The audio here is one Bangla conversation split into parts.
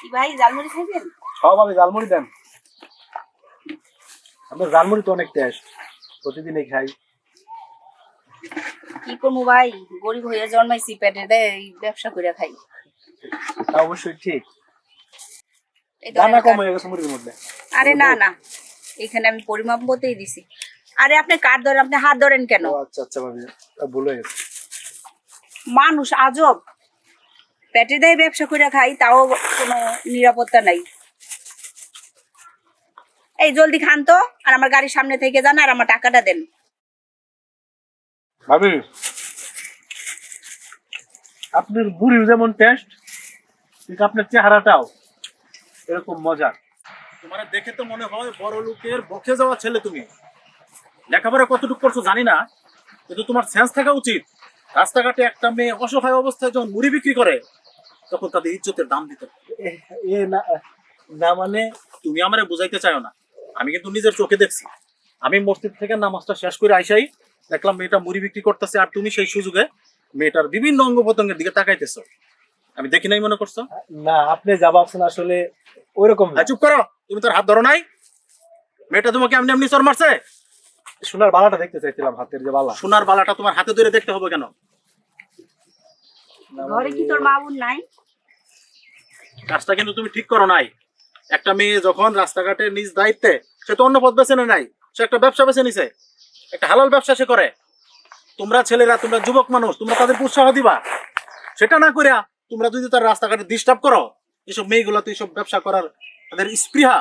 কি ভাই জালমুড়ি খাইবেন? সব আমি জালমুড়ি দেন। আপনার জালমুড়ি তো অনেক টেস্ট প্রতিদিনই খাই। কি করব ভাই? গরিব হয়ে জন্মাইছি পেটে দেয় ব্যবসা করে খাই। তা অবশ্যই ঠিক। দানা কম হয়ে গেছে মুরগির মধ্যে। আরে না না। এখানে আমি পরিমাপ মতেই দিছি। আরে আপনি কাঠ ধরেন? আপনি হাত ধরেন কেন? আচ্ছা আচ্ছা ভাবি। ভুল হয়ে গেছে। মানুষ আজব। পেটে দেয় ব্যবসা করে খাই তাও কোনো নিরাপত্তা নাই। এই জলদি খান তো আর আমার গাড়ির সামনে থেকে যান আর আমার টাকাটা দেন। ভাবি আপনার বুড়িও যেমন টেস্ট ঠিক আপনার চেহারাটাও এরকম মজা তোমার দেখে তো মনে হয় বড় লোকের বকে যাওয়া ছেলে তুমি। লেখাপড়া কতটুকু করছ জানি না কিন্তু তোমার সেন্স থাকা উচিত। রাস্তাঘাটে একটা মেয়ে অসহায় অবস্থায় যখন মুড়ি বিক্রি করে তখন তাদের ইজ্জতের দাম দিতে এ- না না মানে? তুমি আমারে বুঝাইতে চাও না। আমি কিন্তু নিজের চোখে দেখছি। আমি মসজিদ থেকে নামাজটা শেষ করে আইসাই দেখলাম মেয়েটা মুড়ি বিক্রি করতেছে আর তুমি সেই সুযোগে মেয়েটার বিভিন্ন অঙ্গ প্রত্যঙ্গের দিকে তাকাইতেছো। আমি দেখি নাই মনে করছ? না আপনি যা ভাবছেন আসলে ওইরকম চুপ করো তুমি তোর হাত ধরো নাই। মেয়েটা তোমাকে এমনি এমনি চর মারছে? সোনার বালাটা দেখতে চাইছিলাম হাতের যে বালা। সোনার বালাটা তোমার হাতে ধরে দেখতে হবে কেন? ঘরে কি তোর মা বোন নাই? কাজটা কিন্তু তুমি ঠিক করো নাই। একটা মেয়ে যখন রাস্তাঘাটে নিজ দায়িত্বে সে তো অন্য পথ বেছে নেয় নাই সে একটা ব্যবসা বেছে নিছে একটা হালাল ব্যবসা সে করে। তোমরা ছেলেরা তোমরা যুবক মানুষ তোমরা তাদের উৎসাহ দিবা। সেটা না করিয়া তোমরা যদি তার রাস্তাঘাটে ডিস্টার্ব করো এসব মেয়েগুলো তো এইসব ব্যবসা করার তাদের স্পৃহা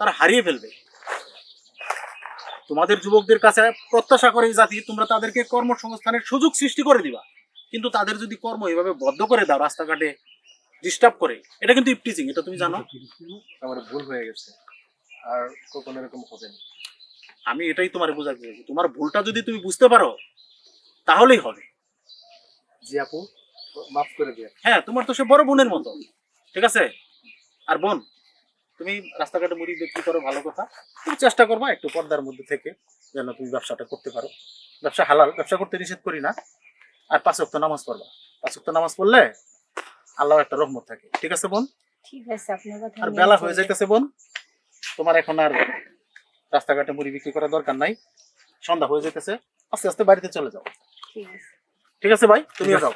তারা হারিয়ে ফেলবে। তোমাদের যুবকদের কাছে প্রত্যাশা করে জাতি তোমরা তাদেরকে কর্মসংস্থানের সুযোগ সৃষ্টি করে দিবা। কিন্তু তাদের যদি কর্ম এভাবে বদ্ধ করে দাও রাস্তাঘাটে ডিস্টার্ব করে এটা কিন্তু ইপটিজিং এটা তুমি জানো? আমার ভুল হয়ে গেছে। আর কখনো এরকম হবে না। আমি এটাই তোমার বোঝাতে চাইছি তোমার ভুলটা যদি তুমি বুঝতে পারো তাহলেই হবে। জি আপু মাফ করে দিয়ে হ্যাঁ তোমার তো সে বড় বোনের মতো। ঠিক আছে? আর বোন তুমি রাস্তাঘাটে মুড়ি বিক্রি করো ভালো কথা। তুমি চেষ্টা করবা একটু পর্দার মধ্যে থেকে যেন তুমি ব্যবসাটা করতে পারো। ব্যবসা হালাল ব্যবসা করতে নিষেধ করি না। আর পাঁচ ওয়াক্ত নামাজ পড়বা। পাঁচ ওয়াক্ত নামাজ পড়লে আল্লাহ একটা রহমত থাকে। ঠিক আছে বোন? ঠিক আছে আপনার কথা আর বেলা। হয়ে যাইতেছে বোন। তোমার এখন আর রাস্তাঘাটে মুড়ি বিক্রি করার দরকার নাই। সন্ধ্যা হয়ে যাইতেছে। আস্তে আস্তে বাড়িতে চলে যাও। ঠিক আছে। ঠিক আছে ভাই? তুমিও যাও।